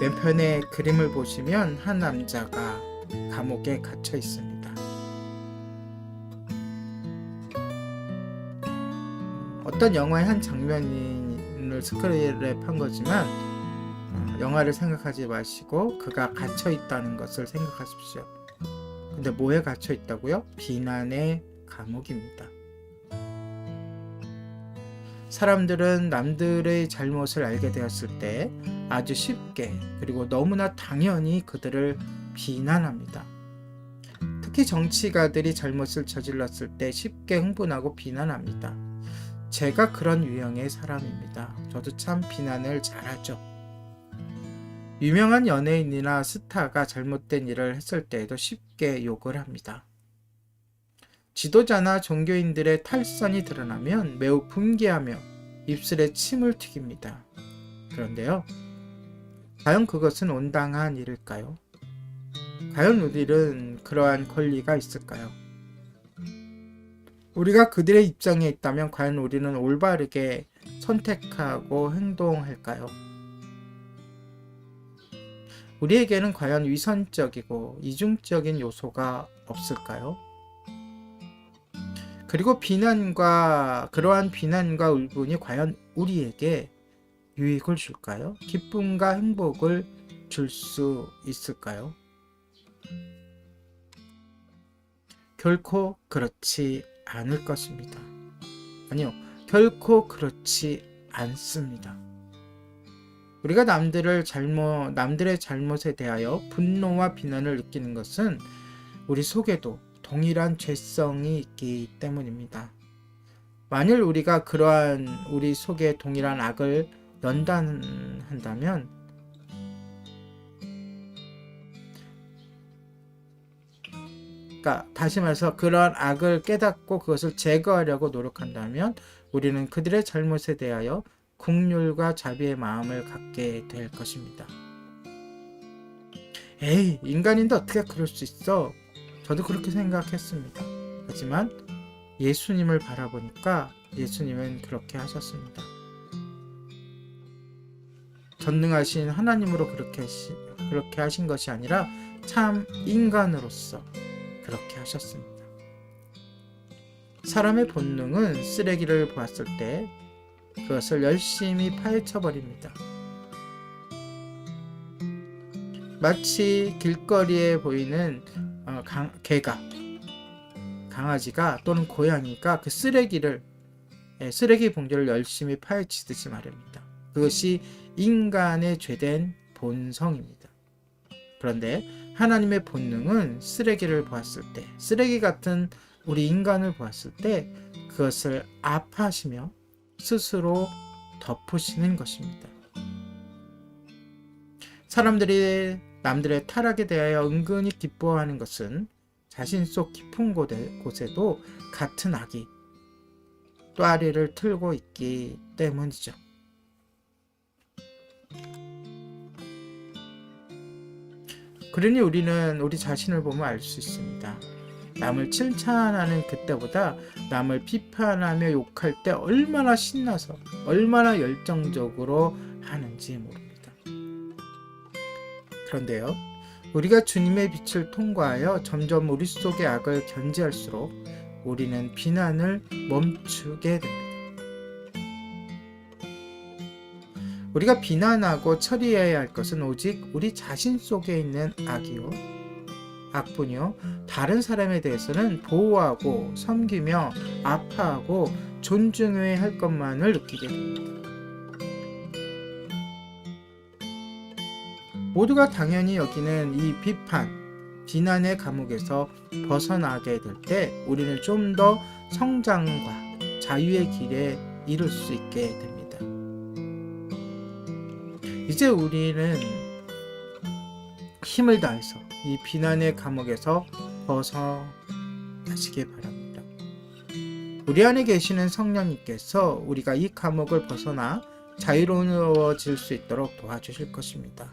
왼편의 그림을 보시면 한 남자가 감옥에 갇혀 있습니다. 어떤 영화의 한 장면을 스크랩한 거지만 어, 영화를 생각하지 마시고 그가 갇혀 있다는 것을 생각하십시오. 근데 뭐에 갇혀 있다고요? 비난의 감옥입니다. 사람들은 남들의 잘못을 알게 되었을 때 아주 쉽게 그리고 너무나 당연히 그들을 비난합니다. 특히 정치가들이 잘못을 저질렀을 때 쉽게 흥분하고 비난합니다. 제가 그런 유형의 사람입니다. 저도 참 비난을 잘하죠. 유명한 연예인이나 스타가 잘못된 일을 했을 때에도 쉽게 욕을 합니다. 지도자나 종교인들의 탈선이 드러나면 매우 분개하며 입술에 침을 튀깁니다. 그런데요, 과연 그것은 온당한 일일까요? 과연 우리는 그러한 권리가 있을까요? 우리가 그들의 입장에 있다면 과연 우리는 올바르게 선택하고 행동할까요? 우리에게는 과연 위선적이고 이중적인 요소가 없을까요? 그리고 비난과 그러한 비난과 울분이 과연 우리에게 유익을 줄까요? 기쁨과 행복을 줄 수 있을까요? 결코 그렇지 않을 것입니다. 아니요, 결코 그렇지 않습니다. 우리가 남들을 잘못, 남들의 잘못에 대하여 분노와 비난을 느끼는 것은 우리 속에도 동일한 죄성이 있기 때문입니다. 만일 우리가 그러한 우리 속에 동일한 악을 연단한다면 그러니까 다시 말해서 그러한 악을 깨닫고 그것을 제거하려고 노력한다면 우리는 그들의 잘못에 대하여 국률과 자비의 마음을 갖게 될 것입니다. 에이, 인간인데 어떻게 그럴 수 있어? 저도 그렇게 생각했습니다. 하지만 예수님을 바라보니까 예수님은 그렇게 하셨습니다. 전능하신 하나님으로 그렇게 그렇게 하신 것이 아니라 참 인간으로서 그렇게 하셨습니다. 사람의 본능은 쓰레기를 보았을 때 그것을 열심히 파헤쳐 버립니다. 마치 길거리에 보이는 어, 강, 개가 강아지가 또는 고양이가 그 쓰레기를 예, 쓰레기 봉지를 열심히 파헤치듯이 말입니다. 그것이 인간의 죄된 본성입니다. 그런데 하나님의 본능은 쓰레기를 보았을 때, 쓰레기 같은 우리 인간을 보았을 때 그것을 아파하시며 스스로 덮으시는 것입니다. 사람들이 남들의 타락에 대하여 은근히 기뻐하는 것은 자신 속 깊은 곳에도 같은 악이 또아리를 틀고 있기 때문이죠. 그러니 우리는 우리 자신을 보면 알 수 있습니다. 남을 칭찬하는 그때보다 남을 비판하며 욕할 때 얼마나 신나서 얼마나 열정적으로 하는지 모릅니다. 그런데요, 우리가 주님의 빛을 통과하여 점점 우리 속의 악을 견지할수록 우리는 비난을 멈추게 됩니다. 우리가 비난하고 처리해야 할 것은 오직 우리 자신 속에 있는 악이요. 악뿐이요. 다른 사람에 대해서는 보호하고 섬기며 아파하고 존중해야 할 것만을 느끼게 됩니다. 모두가 당연히 여기는 이 비판, 비난의 감옥에서 벗어나게 될 때 우리는 좀 더 성장과 자유의 길에 이룰 수 있게 됩니다. 이제 우리는 힘을 다해서 이 비난의 감옥에서 벗어나시기 바랍니다. 우리 안에 계시는 성령님께서 우리가 이 감옥을 벗어나 자유로워질 수 있도록 도와주실 것입니다.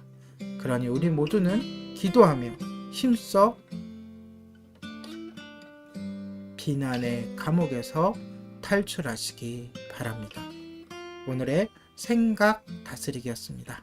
그러니 우리 모두는 기도하며 힘써 비난의 감옥에서 탈출하시기 바랍니다. 오늘의 생각 다스리기였습니다.